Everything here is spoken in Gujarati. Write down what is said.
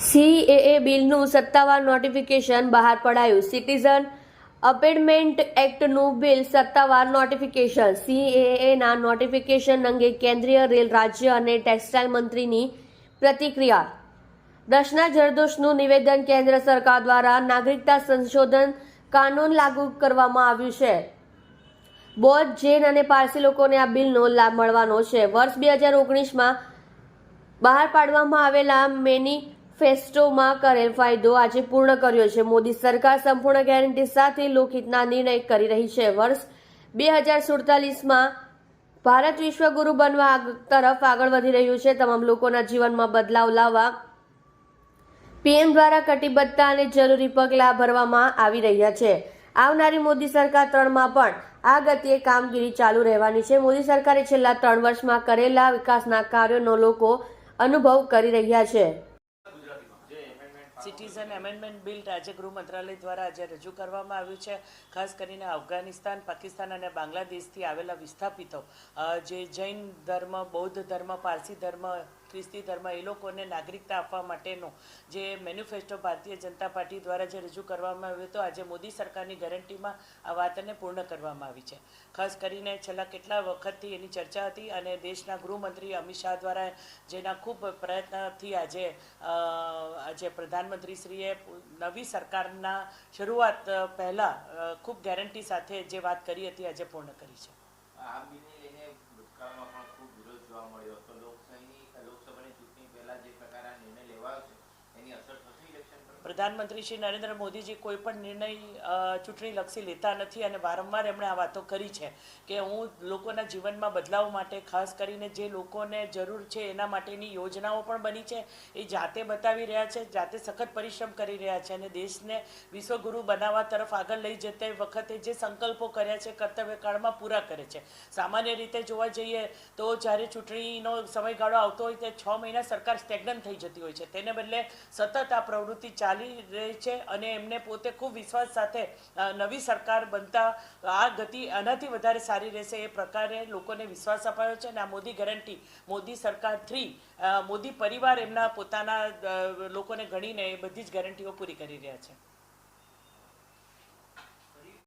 સીએએ બિલનું સત્તાવાર નોટિફિકેશન બહાર પડાયું. સિટીઝન અપેન્ડમેન્ટ એક્ટનું બિલ સત્તાવાર નોટિફિકેશન. સીએએના નોટિફિકેશન અંગે કેન્દ્રીય રેલ રાજ્ય અને ટેક્સટાઇલ મંત્રીની પ્રતિક્રિયા. દર્શના જરદોશનું નિવેદન કેન્દ્ર સરકાર દ્વારા નાગરિકતા સંશોધન કાનૂન લાગુ કરવામાં આવ્યું છે. બૌદ્ધ જૈન અને પારસી લોકોને આ બિલનો લાભ મળવાનો છે. વર્ષ બે હજાર ઓગણીસમાં બહાર પાડવામાં આવેલા મેનિફેસ્ટોમાં કરેલ ફાયદો આજે પૂર્ણ કર્યો છે. મોદી સરકાર સંપૂર્ણ ગેરંટી સાથે લોકહિતના નિર્ણય કરી રહી છે. વર્ષ બે હજાર સુડતાલીસમાં ભારત વિશ્વગુરુ બનવા તરફ આગળ વધી રહ્યું છે. તમામ લોકોના જીવનમાં બદલાવ લાવવા પીએમ દ્વારા કટિબદ્ધતા અને જરૂરી પગલાં ભરવામાં આવી રહ્યા છે. આવનારી મોદી સરકાર ત્રણમાં પણ આ ગતિએ કામગીરી ચાલુ રહેવાની છે. મોદી સરકારે છેલ્લા ત્રણ વર્ષમાં કરેલા વિકાસના કાર્યોનો લોકો અનુભવ કરી રહ્યા છે. સિટીઝન એમેન્ડમેન્ટ બિલ રાજ્ય ગૃહ મંત્રાલય દ્વારા આજે રજૂ કરવામાં આવ્યું છે. ખાસ કરીને અફઘાનિસ્તાન, પાકિસ્તાન અને બાંગ્લાદેશથી આવેલા વિસ્થાપિતો જે જૈન ધર્મ, બૌદ્ધ ધર્મ, પારસી ધર્મ, ખ્રિસ્તી ધર્મ, એ લોકોને નાગરિકતા આપવા માટેનો જે મેન્યુફેસ્ટો ભારતીય જનતા પાર્ટી દ્વારા જે રજૂ કરવામાં આવ્યું હતું, આજે મોદી સરકારની ગેરંટીમાં આ વાતને પૂર્ણ કરવામાં આવી છે. ખાસ કરીને છેલ્લા કેટલા વખતથી એની ચર્ચા હતી અને દેશના ગૃહમંત્રી અમિત શાહ દ્વારા જેના ખૂબ પ્રયત્નથી આજે આજે આજે પ્રધાનમંત્રીશ્રીએ નવી સરકારના શરૂઆત પહેલા ખૂબ ગેરંટી સાથે જે વાત કરી હતી, આજે પૂર્ણ કરી છે. આ બિલને પણ ખૂબ વિરોધ જોવા મળ્યો હતો લોકશાહીની લોકસભાની ચૂંટણી પહેલા જે પ્રકારે આ નિર્ણય લેવાયો છે એની અસર થશે ઇલેક્શન પર પ્રધાનમંત્રી શ્રી નરેન્દ્ર મોદીજી કોઈ પણ નિર્ણય ચૂંટણીલક્ષી લેતા નથી અને વારંવાર એમણે આ વાતો કરી છે કે હું લોકોના જીવનમાં બદલાવ માટે, ખાસ કરીને જે લોકોને જરૂર છે એના માટેની યોજનાઓ પણ બની છે, એ જાતે બતાવી રહ્યા છે, જાતે સખત પરિશ્રમ કરી રહ્યા છે અને દેશને વિશ્વગુરુ બનાવવા તરફ આગળ લઈ જતે વખતે જે સંકલ્પો કર્યા છે કર્તવ્યકાળમાં પૂરા કરે છે. સામાન્ય રીતે જોવા જઈએ તો જ્યારે ચૂંટણીનો સમયગાળો આવતો હોય, તે છ મહિના સરકાર સ્ટેગ્નન્ટ થઈ જતી હોય છે. તેને બદલે સતત આ પ્રવૃત્તિ ચાલી રહી છે અને એમને પોતે ખૂબ વિશ્વાસ સાથે નવી સરકાર બનતા, આ ગતિ આનાથી વધારે સારી રહેશે એ પ્રકારે લોકોને વિશ્વાસ અપાયો છે અને આ મોદી ગેરંટી, મોદી સરકાર થ્રી મોદી પરિવાર એમના પોતાના લોકોને ગણીને એ બધી જ ગેરંટીઓ પૂરી કરી રહ્યા છે.